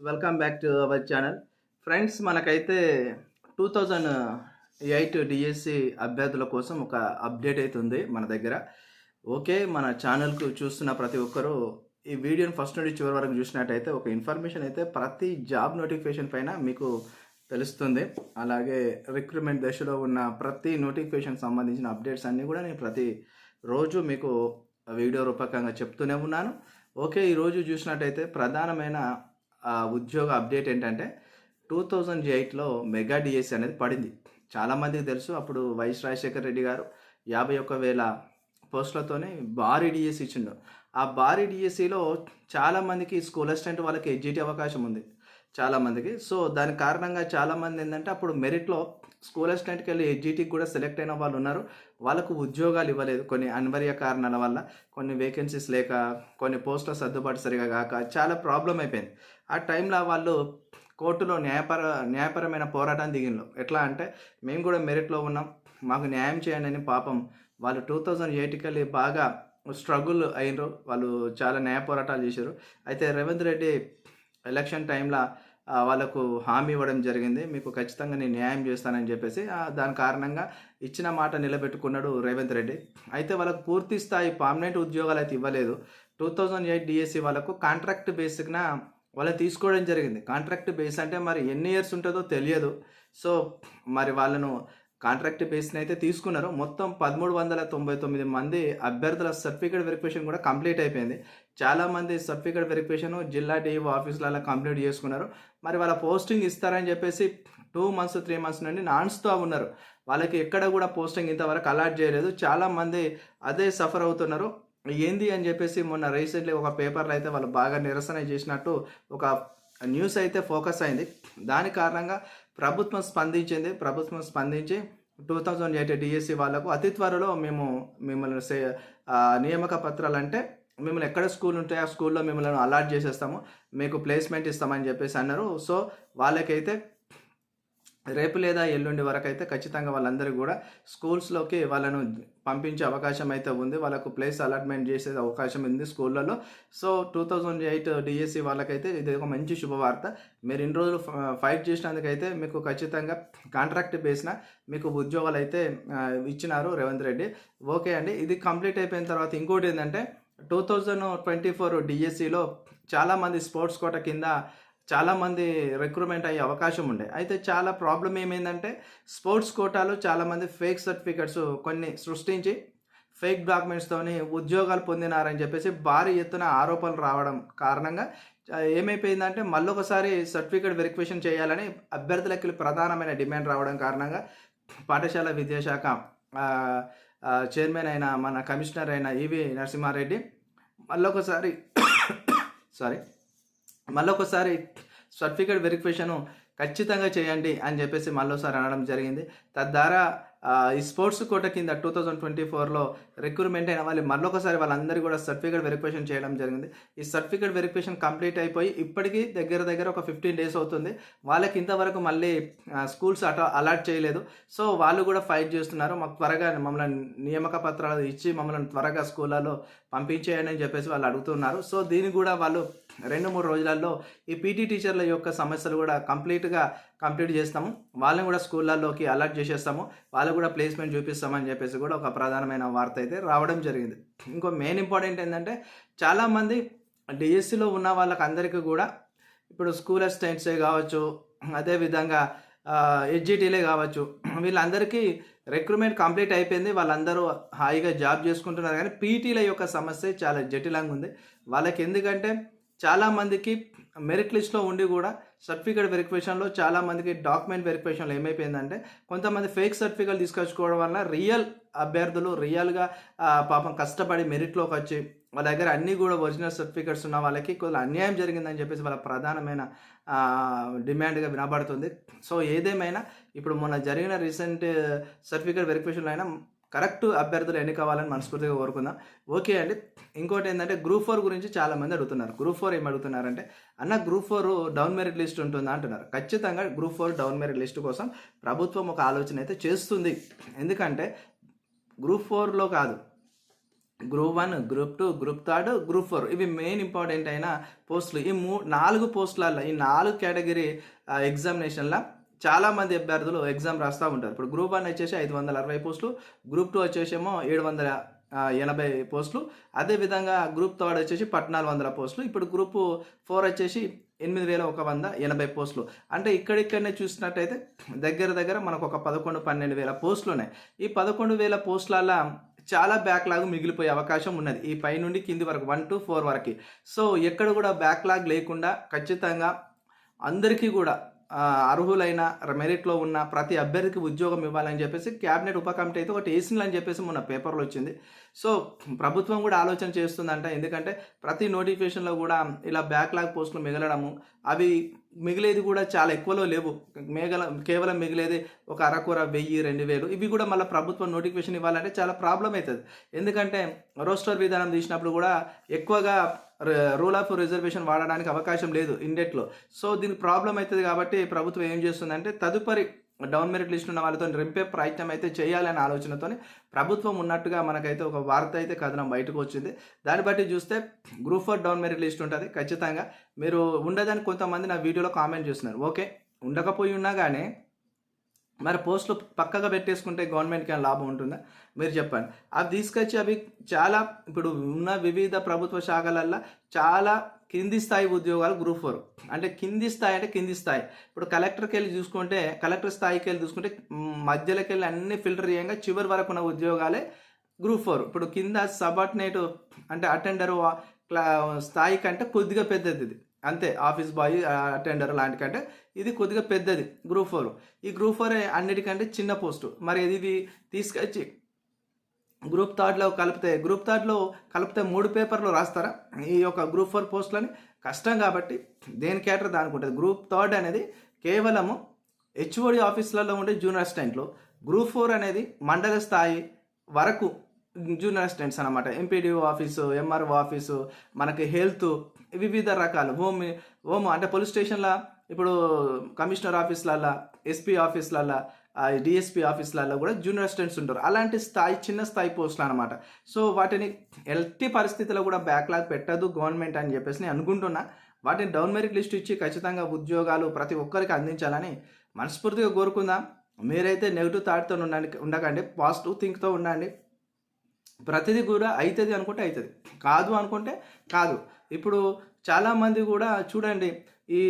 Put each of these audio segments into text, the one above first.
Welcome back to our channel friends మనకైతే two thousand eight DSC అభ్యర్థుల కోసం ఒక అప్డేట్ అయితే ఉంది మన దగ్గర. ఓకే మన ఛానల్కు చూస్తున్న ప్రతి ఒక్కరూ ఈ వీడియోని ఫస్ట్ నుండి చివరి వరకు చూసినట్టయితే ఒక ఇన్ఫర్మేషన్ అయితే ప్రతి జాబ్ నోటిఫికేషన్ పైన మీకు తెలుస్తుంది. అలాగే రిక్రూట్మెంట్ దశలో ఉన్న ప్రతి నోటిఫికేషన్ సంబంధించిన అప్డేట్స్ అన్నీ కూడా నేను ప్రతి రోజు మీకు వీడియో రూపకంగా చెప్తూనే ఉన్నాను. ఓకే ఈరోజు చూసినట్టయితే ప్రధానమైన ఉద్యోగ అప్డేట్ ఏంటంటే టూ థౌజండ్ ఎయిట్లో మెగా డిఎస్సి అనేది పడింది. చాలామందికి తెలుసు అప్పుడు వైఎస్ రాజశేఖర రెడ్డి గారు యాభై ఒక్క వేల పోస్టులతోనే భారీ డిఎస్సి ఇచ్చిండు. ఆ భారీ డిఎస్సిలో చాలామందికి స్కూల్ అసిస్టెంట్ వాళ్ళకి ఎగ్జిట్ అవకాశం ఉంది. చాలామందికి సో దాని కారణంగా చాలామంది ఏంటంటే అప్పుడు మెరిట్లో స్కూల్ అసిస్టెంట్కి వెళ్ళి ఎగ్జిట్కి కూడా సెలెక్ట్ అయిన వాళ్ళు ఉన్నారు. వాళ్ళకు ఉద్యోగాలు ఇవ్వలేదు. కొన్ని అనివార్య కారణాల వల్ల కొన్ని వేకెన్సీస్ లేక కొన్ని పోస్టుల సర్దుబాటు సరిగా కాక చాలా ప్రాబ్లం అయిపోయింది. ఆ టైంలో వాళ్ళు కోర్టులో న్యాయపర న్యాయపరమైన పోరాటం దిగిండ్రు ఎట్లా అంటే మేము కూడా మెరిట్లో ఉన్నాం. మాకు న్యాయం చేయండి అని పాపం వాళ్ళు టూ థౌజండ్ ఎయిట్కి వెళ్ళి బాగా స్ట్రగుల్ అయినరు. వాళ్ళు చాలా న్యాయ పోరాటాలు చేశారు అయితే రేవంత్ రెడ్డి ఎలక్షన్ టైంలో వాళ్ళకు హామీ ఇవ్వడం జరిగింది. మీకు ఖచ్చితంగా నేను న్యాయం చేస్తానని చెప్పేసి దాని కారణంగా ఇచ్చిన మాట నిలబెట్టుకున్నాడు రేవంత్ రెడ్డి. అయితే వాళ్ళకు పూర్తి స్థాయి పర్మనెంట్ ఉద్యోగాలు అయితే ఇవ్వలేదు. టూ థౌజండ్ ఎయిట్ డిఎస్సి వాళ్ళకు కాంట్రాక్ట్ బేసిక్న వాళ్ళు తీసుకోవడం జరిగింది. కాంట్రాక్ట్ బేస్ అంటే మరి ఎన్ని ఇయర్స్ ఉంటుందో తెలియదు. సో మరి వాళ్ళను కాంట్రాక్ట్ బేస్ని అయితే తీసుకున్నారు. మొత్తం పదమూడు వందల తొంభై తొమ్మిది మంది అభ్యర్థుల సర్టిఫికేట్ వెరిఫికేషన్ కూడా కంప్లీట్ అయిపోయింది. చాలామంది సర్టిఫికేట్ వెరిఫికేషన్ జిల్లా డిఓ ఆఫీసులలో కంప్లీట్ చేసుకున్నారు. మరి వాళ్ళ పోస్టింగ్ ఇస్తారని చెప్పేసి టూ మంత్స్ త్రీ మంత్స్ నుండి నాన్స్తో ఉన్నారు. వాళ్ళకి ఎక్కడ కూడా పోస్టింగ్ ఇంతవరకు అలాట్ చేయలేదు. చాలామంది అదే సఫర్ అవుతున్నారు. ఏంది అని చెప్పేసి మొన్న రీసెంట్లీ ఒక పేపర్లో అయితే వాళ్ళు బాగా నిరసన చేసినట్టు ఒక న్యూస్ అయితే ఫోకస్ అయింది. దాని కారణంగా ప్రభుత్వం స్పందించింది. ప్రభుత్వం స్పందించి టూ థౌజండ్ ఎయిట్ డిఎస్సి వాళ్ళకు అతి త్వరలో మేము మిమ్మల్ని సే- నియామక పత్రాలు అంటే మిమ్మల్ని ఎక్కడ స్కూల్ ఉంటే ఆ స్కూల్లో మిమ్మల్ని అలాట్ చేసేస్తాము. మీకు ప్లేస్మెంట్ ఇస్తామని చెప్పేసి అన్నారు. సో వాళ్ళకైతే రేపు లేదా ఎల్లుండి వరకు అయితే ఖచ్చితంగా వాళ్ళందరూ కూడా స్కూల్స్లోకి వాళ్ళను పంపించే అవకాశం అయితే ఉంది. వాళ్ళకు ప్లేస్ అలాట్మెంట్ చేసే అవకాశం ఉంది స్కూళ్ళలో. So two thousand eight DSC వాళ్ళకైతే ఇది ఒక మంచి శుభవార్త. మీరు ఇన్ని రోజులు ఫ- ఫైట్ చేసినందుకైతే మీకు ఖచ్చితంగా కాంట్రాక్ట్ బేస్న మీకు ఉద్యోగాలు అయితే ఇచ్చినారు రేవంత్ రెడ్డి. ఓకే అండి. ఇది కంప్లీట్ అయిపోయిన తర్వాత ఇంకోటి ఏంటంటే టూ థౌజండ్ ట్వంటీ ఫోర్ డిఎస్సిలో చాలామంది స్పోర్ట్స్ కోట కింద చాలామంది రిక్రూట్మెంట్ అయ్యే అవకాశం ఉండే. అయితే చాలా ప్రాబ్లం ఏమైందంటే స్పోర్ట్స్ కోటాలో చాలామంది ఫేక్ సర్టిఫికెట్స్ కొన్ని సృష్టించి ఫేక్ డాక్యుమెంట్స్తోని ఉద్యోగాలు పొందినారని చెప్పేసి భారీ ఎత్తున ఆరోపణలు రావడం కారణంగా ఏమైపోయిందంటే మళ్ళొకసారి సర్టిఫికేట్ వెరిఫికేషన్ చేయాలని అభ్యర్థులకి ప్రధానమైన డిమాండ్ రావడం కారణంగా పాఠశాల విద్యాశాఖ చైర్మన్ అయిన మన కమిషనర్ అయిన ఈవి నరసింహారెడ్డి మళ్ళొకసారి సారీ మళ్ళీ ఒకసారి సర్టిఫికేట్ వెరిఫికేషను ఖచ్చితంగా చేయండి అని చెప్పేసి మళ్ళొకసారి అనడం జరిగింది. తద్వారా ఈ స్పోర్ట్స్ కోట కింద టూ థౌజండ్ ట్వంటీ ఫోర్లో రిక్రూట్మెంట్ అయిన వాళ్ళు మళ్ళొకసారి వాళ్ళందరూ కూడా సర్టిఫికేట్ వెరిఫికేషన్ చేయడం జరిగింది. ఈ సర్టిఫికేట్ వెరిఫికేషన్ కంప్లీట్ అయిపోయి ఇప్పటికీ దగ్గర దగ్గర ఒక ఫిఫ్టీన్ డేస్ అవుతుంది. వాళ్ళకి ఇంతవరకు మళ్ళీ స్కూల్స్ అట అలాట్ చేయలేదు. సో వాళ్ళు కూడా ఫైట్ చేస్తున్నారు. మాకు త్వరగా మమ్మల్ని నియామక పత్రాలు ఇచ్చి మమ్మల్ని త్వరగా స్కూళ్ళలో పంపించేయండి అని చెప్పేసి వాళ్ళు అడుగుతున్నారు. సో దీన్ని కూడా వాళ్ళు రెండు మూడు రోజులలో ఈ పీటీ టీచర్ల యొక్క సమస్యలు కూడా కంప్లీట్గా కంప్లీట్ చేస్తాము. వాళ్ళని కూడా స్కూళ్ళల్లోకి అలర్ట్ చేసేస్తాము. వాళ్ళకు కూడా ప్లేస్మెంట్ చూపిస్తామని చెప్పేసి కూడా ఒక ప్రధానమైన వార్త అయితే రావడం జరిగింది. ఇంకో మెయిన్ ఇంపార్టెంట్ ఏంటంటే చాలామంది డిఎస్సిలో ఉన్న వాళ్ళకందరికీ కూడా ఇప్పుడు స్కూల్ అసిస్టెంట్సే కావచ్చు అదేవిధంగా ఎడ్జిటీలే కావచ్చు వీళ్ళందరికీ రిక్రూట్మెంట్ కంప్లీట్ అయిపోయింది. వాళ్ళందరూ హాయిగా జాబ్ చేసుకుంటున్నారు. కానీ పీటీల యొక్క సమస్య చాలా జటిలంగా ఉంది. వాళ్ళకి ఎందుకంటే చాలామందికి మెరిట్ లిస్ట్లో ఉండి కూడా సర్టిఫికేట్ వెరిఫికేషన్లో చాలామందికి డాక్యుమెంట్ వెరిఫికేషన్లో ఏమైపోయిందంటే కొంతమంది ఫేక్ సర్టిఫికేట్ తీసుకొచ్చుకోవడం వల్ల రియల్ అభ్యర్థులు రియల్గా పాపం కష్టపడి మెరిట్లోకి వచ్చి వాళ్ళ దగ్గర అన్నీ కూడా ఒరిజినల్ సర్టిఫికేట్స్ ఉన్న వాళ్ళకి కొద్దిగా అన్యాయం జరిగిందని చెప్పేసి వాళ్ళ ప్రధానమైన డిమాండ్గా వినబడుతుంది. సో ఏదేమైనా ఇప్పుడు మొన్న జరిగిన రీసెంట్ సర్టిఫికేట్ వెరిఫికేషన్లో అయినా కరెక్ట్ అభ్యర్థులు ఎన్ని కావాలని మనస్ఫూర్తిగా కోరుకుందాం. ఓకే అండి. ఇంకోటి ఏంటంటే గ్రూప్ ఫోర్ గురించి చాలా మంది అడుగుతున్నారు. గ్రూప్ ఫోర్ ఏం అడుగుతున్నారంటే అన్న group four down merit list ఉంటుందా? అంటున్నారు. ఖచ్చితంగా group four down merit list కోసం ప్రభుత్వం ఒక ఆలోచన అయితే చేస్తుంది. ఎందుకంటే గ్రూప్ ఫోర్లో కాదు. Group one group two group third group four ఇవి మెయిన్ ఇంపార్టెంట్ అయిన పోస్టులు. ఈ మూ నాలుగు పోస్టులలో ఈ నాలుగు కేటగిరీ ఎగ్జామినేషన్ల చాలా మంది అభ్యర్థులు ఎగ్జామ్ రాస్తూ ఉంటారు. ఇప్పుడు గ్రూప్ వన్ వచ్చేసి ఐదు వందల అరవై పోస్టులు గ్రూప్ టూ వచ్చేసేమో ఏడు వందల ఎనభై పోస్టులు అదేవిధంగా గ్రూప్ థర్డ్ వచ్చేసి పద్నాలుగు వందల పోస్టులు ఇప్పుడు గ్రూప్ ఫోర్ వచ్చేసి ఎనిమిది వేల ఒక వంద ఎనభై పోస్టులు. అంటే ఇక్కడిక్కడనే చూసినట్టయితే దగ్గర దగ్గర మనకు ఒక పదకొండు పన్నెండు వేల పోస్టులు ఉన్నాయి. ఈ పదకొండు వేల పోస్టులలో చాలా బ్యాక్లాగ్ మిగిలిపోయే అవకాశం ఉన్నది. ఈ పై నుండి కింది వరకు వన్ టు ఫోర్ వరకు. సో ఎక్కడ కూడా బ్యాక్లాగ్ లేకుండా ఖచ్చితంగా అందరికీ కూడా అర్హులైన మెరిట్లో ఉన్న ప్రతి అభ్యర్థికి ఉద్యోగం ఇవ్వాలని చెప్పేసి క్యాబినెట్ ఉప కమిటీ అయితే ఒకటి వేసిందని చెప్పేసి మొన్న పేపర్లో వచ్చింది. సో ప్రభుత్వం కూడా ఆలోచన చేస్తుందంట. ఎందుకంటే ప్రతి నోటిఫికేషన్లో కూడా ఇలా బ్యాక్లాగ్ పోస్టులు మిగలడము అవి మిగిలేది కూడా చాలా ఎక్కువలో లేవు. మేఘల కేవలం మిగిలేది ఒక అరకూర వెయ్యి రెండు వేలు. ఇవి కూడా మళ్ళీ ప్రభుత్వం నోటిఫికేషన్ ఇవ్వాలంటే చాలా ప్రాబ్లం అవుతుంది. ఎందుకంటే రోస్టర్ విధానం తీసినప్పుడు కూడా ఎక్కువగా రూల్ ఆఫ్ రిజర్వేషన్ వాడడానికి అవకాశం లేదు ఇండెట్లో సో దీనికి ప్రాబ్లం అవుతుంది కాబట్టి ప్రభుత్వం ఏం చేస్తుందంటే తదుపరి డౌన్ మెరిట్ లిస్ట్ ఉన్న వాళ్ళతో రింపే ప్రయత్నం అయితే చేయాలనే ఆలోచనతో ప్రభుత్వం ఉన్నట్టుగా మనకైతే ఒక వార్త అయితే కథనం బయటకు వచ్చింది. దాన్ని బట్టి చూస్తే group four down merit list ఉంటుంది ఖచ్చితంగా. మీరు ఉండదని కొంతమంది నా వీడియోలో కామెంట్ చేస్తున్నారు. ఓకే ఉండకపోయి ఉన్నా కానీ మరి పోస్టులు పక్కగా పెట్టేసుకుంటే గవర్నమెంట్కి ఏమైనా లాభం ఉంటుందా? మీరు చెప్పండి. అవి తీసుకొచ్చి అవి చాలా ఇప్పుడు ఉన్న వివిధ ప్రభుత్వ శాఖలల్లో చాలా కింది స్థాయి ఉద్యోగాలు గ్రూప్ ఫోర్. అంటే కింది స్థాయి అంటే కింది స్థాయి. ఇప్పుడు కలెక్టర్కి వెళ్ళి చూసుకుంటే కలెక్టర్ స్థాయికి వెళ్ళి చూసుకుంటే మధ్యలోకి వెళ్ళి అన్ని ఫిల్టర్ చేయంగా చివరి వరకు ఉన్న ఉద్యోగాలే గ్రూప్ ఫోర్. ఇప్పుడు కింద సబార్డినేట్ అంటే అటెండర్ క్లా స్థాయి కంటే కొద్దిగా పెద్దది ఇది. అంతే ఆఫీస్ బాయ్ అటెండర్ లాంటి కంటే ఇది కొద్దిగా పెద్దది గ్రూప్ ఫోర్. ఈ గ్రూప్ ఫోర్ అన్నిటికంటే చిన్న పోస్టు. మరి ఇది తీసుకొచ్చి గ్రూప్ థర్డ్లో కలిపితే గ్రూప్ థర్డ్లో కలిపితే మూడు పేపర్లు రాస్తారా? ఈ యొక్క గ్రూప్ ఫోర్ పోస్టులని కష్టం కాబట్టి దేని కేటర్ దానికి ఉంటుంది? గ్రూప్ థర్డ్ అనేది కేవలము హెచ్ఓడి ఆఫీసులలో ఉండే జూనియర్ అసిస్టెంట్లు. గ్రూప్ ఫోర్ అనేది మండల స్థాయి వరకు జూనియర్ అసిస్టెంట్స్ అనమాట ఎంపీడీఓ ఆఫీసు ఎంఆర్ఓ ఆఫీసు మనకి హెల్త్ వివిధ రకాలు. హోమ్ హోమ్ అంటే పోలీస్ స్టేషన్ల ఇప్పుడు కమిషనర్ ఆఫీసులల్లో ఎస్పీ ఆఫీసులల్లో డిఎస్పీ ఆఫీసులలో కూడా జూనియర్ అసిస్టెంట్స్ ఉంటారు. అలాంటి స్థాయి చిన్న స్థాయి పోస్టులు అనమాట సో వాటిని ఎల్టీ పరిస్థితిలో కూడా బ్యాక్లాగ్ పెట్టదు గవర్నమెంట్ అని చెప్పేసి నేను అనుకుంటున్నా. వాటిని డౌన్ మెరిట్ లిస్ట్ ఇచ్చి ఖచ్చితంగా ఉద్యోగాలు ప్రతి ఒక్కరికి అందించాలని మనస్ఫూర్తిగా కోరుకుందాం. మీరైతే నెగిటివ్ థాట్తో ఉండండి ఉండకండి పాజిటివ్ థింక్తో ఉండండి. ప్రతిదీ కూడా అవుతుంది అనుకుంటే అవుతుంది కాదు అనుకుంటే కాదు. ఇప్పుడు చాలామంది కూడా చూడండి ఈ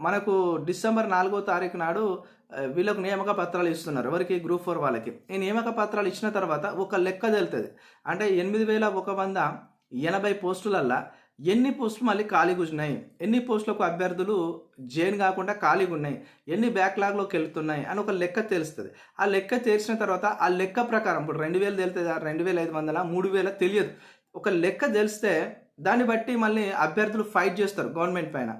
మనకు డిసెంబర్ నాలుగో తారీఖు నాడు వీళ్ళకు నియామక పత్రాలు ఇస్తున్నారు. ఎవరికి? గ్రూప్ ఫోర్ వాళ్ళకి. ఈ నియామక పత్రాలు ఇచ్చిన తర్వాత ఒక లెక్క తెలుతుంది. అంటే ఎనిమిది వేల ఒక వంద ఎనభై పోస్టులల్లో ఎన్ని పోస్టులు మళ్ళీ ఖాళీగా ఉన్నాయి? ఎన్ని పోస్టులకు అభ్యర్థులు జైన్ కాకుండా ఖాళీగా ఉన్నాయి? ఎన్ని బ్యాక్లాగ్లోకి వెళ్తున్నాయి? అని ఒక లెక్క తెలుస్తుంది. ఆ లెక్క తెలిసిన తర్వాత ఆ లెక్క ప్రకారం ఇప్పుడు రెండు వేలు తెలుస్తుంది రెండు వేల ఐదు వందల మూడు వేల తెలియదు. ఒక లెక్క తెలిస్తే దాన్ని బట్టి మళ్ళీ అభ్యర్థులు ఫైట్ చేస్తారు గవర్నమెంట్ పైన.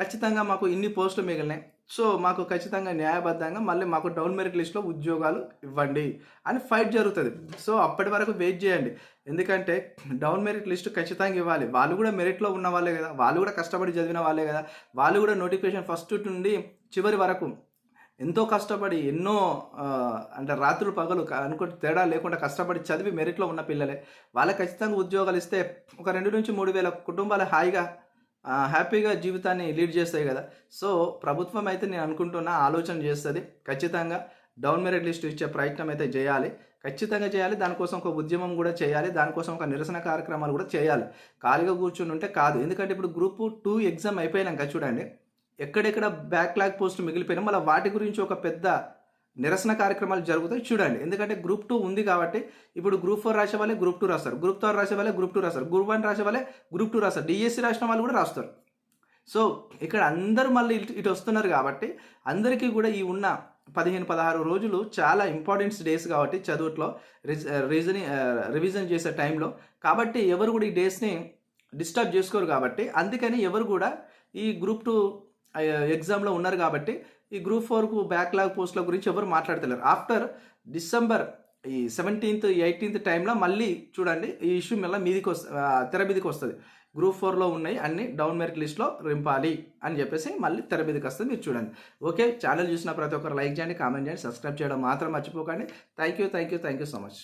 ఖచ్చితంగా మాకు ఇన్ని పోస్టులు మిగిలినాయి. సో మాకు ఖచ్చితంగా న్యాయబద్ధంగా మళ్ళీ మాకు డౌన్ మెరిట్ లిస్ట్లో ఉద్యోగాలు ఇవ్వండి అని ఫైట్ జరుగుతుంది. సో అప్పటి వరకు వెయిట్ చేయండి. ఎందుకంటే డౌన్ మెరిట్ లిస్ట్ ఖచ్చితంగా ఇవ్వాలి. వాళ్ళు కూడా మెరిట్లో ఉన్న వాళ్ళే కదా. వాళ్ళు కూడా కష్టపడి చదివిన వాళ్ళే కదా. వాళ్ళు కూడా నోటిఫికేషన్ ఫస్ట్ నుండి చివరి వరకు ఎంతో కష్టపడి ఎన్నో అంటే రాత్రులు పగలు అనుకుంటే తేడా లేకుండా కష్టపడి చదివి మెరిట్లో ఉన్న పిల్లలే. వాళ్ళకి ఖచ్చితంగా ఉద్యోగాలు ఇస్తే ఒక రెండు నుంచి మూడు వేల కుటుంబాలు హాయిగా హ్యాపీగా జీవితాన్ని లీడ్ చేస్తాయి కదా. సో ప్రభుత్వం అయితే నేను అనుకుంటున్నా ఆలోచన చేస్తుంది. ఖచ్చితంగా డౌన్ మెరిట్ లిస్ట్ ఇచ్చే ప్రయత్నం అయితే చేయాలి. ఖచ్చితంగా చేయాలి. దానికోసం ఒక ఉద్యమం కూడా చేయాలి. దానికోసం ఒక నిరసన కార్యక్రమాలు కూడా చేయాలి. ఖాళీగా కూర్చుని ఉంటే కాదు. ఎందుకంటే ఇప్పుడు గ్రూప్ టూ ఎగ్జామ్ అయిపోయినాక చూడండి ఎక్కడెక్కడ బ్యాక్లాగ్ పోస్టులు మిగిలిపోయినా మళ్ళీ వాటి గురించి ఒక పెద్ద నిరసన కార్యక్రమాలు జరుగుతాయి చూడండి. ఎందుకంటే గ్రూప్ టూ ఉంది కాబట్టి ఇప్పుడు గ్రూప్ ఫోర్ రాసే వాళ్ళే గ్రూప్ టూ రాస్తారు. గ్రూప్ ఫోర్ రాసే వాళ్ళే గ్రూప్ టూ రాస్తారు. గ్రూప్ వన్ రాసే వాళ్ళే గ్రూప్ టూ రాస్తారు. డిఎస్సి రాసిన వాళ్ళు కూడా రాస్తారు. సో ఇక్కడ అందరూ మళ్ళీ ఇటు ఇటు వస్తున్నారు కాబట్టి అందరికీ కూడా ఈ ఉన్న పదిహేను పదహారు రోజులు చాలా ఇంపార్టెంట్స్ డేస్ కాబట్టి చదువుట్లో రీజని రివిజన్ చేసే టైంలో కాబట్టి ఎవరు కూడా ఈ డేస్ని డిస్టర్బ్ చేసుకోరు కాబట్టి అందుకని ఎవరు కూడా ఈ గ్రూప్ టూ ఎగ్జామ్లో ఉన్నారు కాబట్టి ఈ గ్రూప్ ఫోర్కు బ్యాక్లాగ్ పోస్టుల గురించి ఎవరు మాట్లాడతలేరు. ఆఫ్టర్ డిసెంబర్ ఈ సెవెంటీన్త్ ఎయిటీన్త్ టైంలో మళ్ళీ చూడండి ఈ ఇష్యూ మళ్ళీ మీదికి వస్తుంది తెర మీదకి వస్తుంది. గ్రూప్ ఫోర్లో ఉన్నాయి అన్ని డౌన్ మెరిట్ లిస్ట్లో రింపాలి అని చెప్పేసి మళ్ళీ తెర మీదకి వస్తుంది మీరు చూడండి. ఓకే ఛానల్ చూసిన ప్రతి ఒక్కరు లైక్ చేయండి కామెంట్ చేయండి సబ్స్క్రైబ్ చేయడం మాత్రం మర్చిపోకండి. Thank you thank you thank you so much